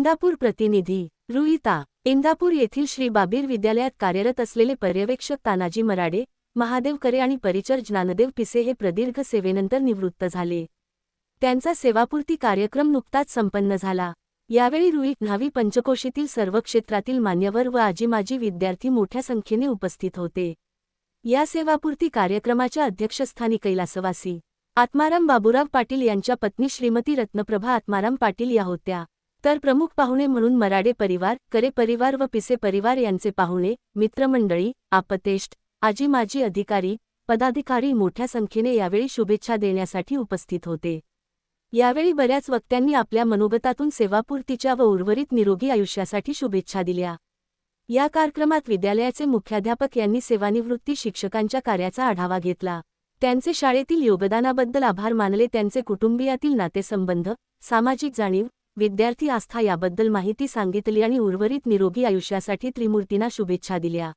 इंदापूर प्रतिनिधी रुईता इंदापूर येथील श्री बाबीर विद्यालयात कार्यरत असलेले पर्यवेक्षक तानाजी मराडे महादेवकरे आणि परिचर ज्ञानदेव पिसे हे प्रदीर्घ सेवेनंतर निवृत्त झाले. त्यांचा सेवापूर्ती कार्यक्रम नुकताच संपन्न झाला. यावेळी रुई न्हावी पंचकोशीतील सर्व क्षेत्रातील मान्यवर व आजीमाजी विद्यार्थी मोठ्या संख्येने उपस्थित होते. या सेवापूर्ती कार्यक्रमाच्या अध्यक्षस्थानी कैलासवासी आत्माराम बाबूराव पाटील यांच्या पत्नी श्रीमती रत्नप्रभा आत्माराम पाटील या होत्या. तर प्रमुख पाहुणे म्हणून मराडे परिवार करे परिवार व पिसे परिवार यांचे पाहुणे मित्रमंडळी आपतेष्ट आजी माजी अधिकारी पदाधिकारी मोठ्या संख्येने यावेळी शुभेच्छा देण्यासाठी उपस्थित होते. यावेळी बऱ्याच वक्त्यांनी आपल्या मनोगतातून सेवापूर्तीच्या व उर्वरित निरोगी आयुष्यासाठी शुभेच्छा दिल्या. या कार्यक्रमात विद्यालयाचे मुख्याध्यापक यांनी सेवानिवृत्ती शिक्षकांच्या कार्याचा आढावा घेतला. त्यांचे शाळेतील योगदानाबद्दल आभार मानले त्यांचे कुटुंबियातील नातेसंबंध सामाजिक जाणीव विद्यार्थी आस्था याबद्दल माहिती सांगितली आणि उर्वरित निरोगी आयुष्यासाठी त्रिमूर्तींना शुभेच्छा दिल्या.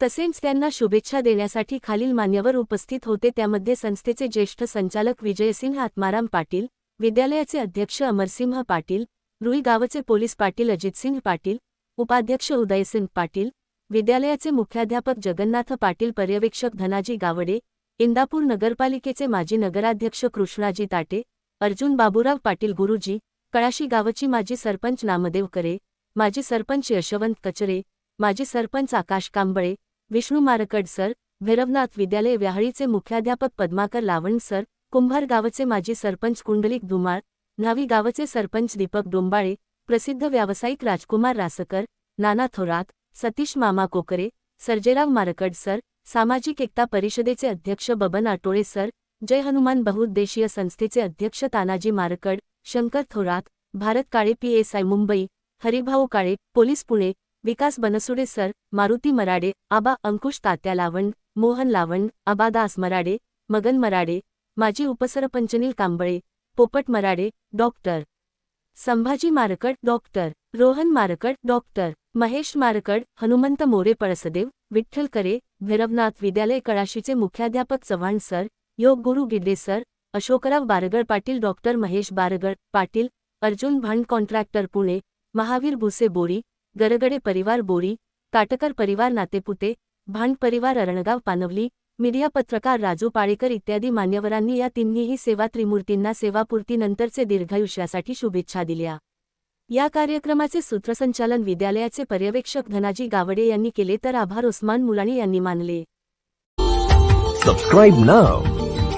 तसेच त्यांना शुभेच्छा देण्यासाठी खालील मान्यवर उपस्थित होते. त्यामध्ये संस्थेचे ज्येष्ठ संचालक विजयसिंह आत्माराम पाटील विद्यालयाचे अध्यक्ष अमरसिंह पाटील रुई गावचे पोलीस पाटील अजितसिंह पाटील उपाध्यक्ष उदयसिंह पाटील विद्यालयाचे मुख्याध्यापक जगन्नाथ पाटील पर्यवेक्षक धनाजी गावडे इंदापूर नगरपालिकेचे माजी नगराध्यक्ष कृष्णाजी ताटे अर्जुन बाबूराव पाटील गुरुजी कळाशी गावची माजी सरपंच नामदेव करे माजी सरपंच यशवंत कचरे माजी सरपंच आकाश कांबळे विष्णू मारकड सर भैरवनाथ विद्यालय व्याहळीचे मुख्याध्यापक पद्माकर लावण सर कुंभार गावचे माजी सरपंच कुंडलिक धुमाळ न्हावी गावचे सरपंच दीपक डोंबाळे प्रसिद्ध व्यावसायिक राजकुमार रासकर नाना थोरात सतीश मामा कोकरे सर्जेराव मारकड सर सामाजिक एकता परिषदेचे अध्यक्ष बबन आटोळे सर जय हनुमान बहुउद्देशीय संस्थेचे अध्यक्ष Tanaji Markad Shankar Thorat Bharat Kale PSI Mumbai Haribhau Kale police Pune Vikas Bansude sir Maruti Marade Aba Ankush Tatya Lavand Mohan Lavand Abadas Marade Magan Marade माजी उपसरपंचनील Kamble Popat Marade doctor. Sambhaji Markad doctor. Rohan Markad doctor. Mahesh Markad Hanumant More Palasdev Vitthal Kare Bhairavnath Vidyalaya कळाशीचे मुख्याध्यापक Chavan sir yoga guru Gidde sir Ashokrao Bargad Patil doctor Mahesh Bargad Patil Arjun Bhand contractor Pune Mahavir Bhuse Bori Gargade परिवार बोरी काटकर परिवार नातेपुते भांड परिवार Arangaon पानवली media पत्रकार राजू पाळेकर इत्यादी मान्यवरांनी या तिन्हीही सेवा त्रिमूर्तींना सेवापूर्तीनंतरचे दीर्घायुष्यासाठी शुभेच्छा दिल्या. या कार्यक्रमाचे सूत्रसंचालन विद्यालयाचे पर्यवेक्षक धनाजी गावडे यांनी केले तर आभार उस्मान मुलाणी यांनी मानले. Subscribe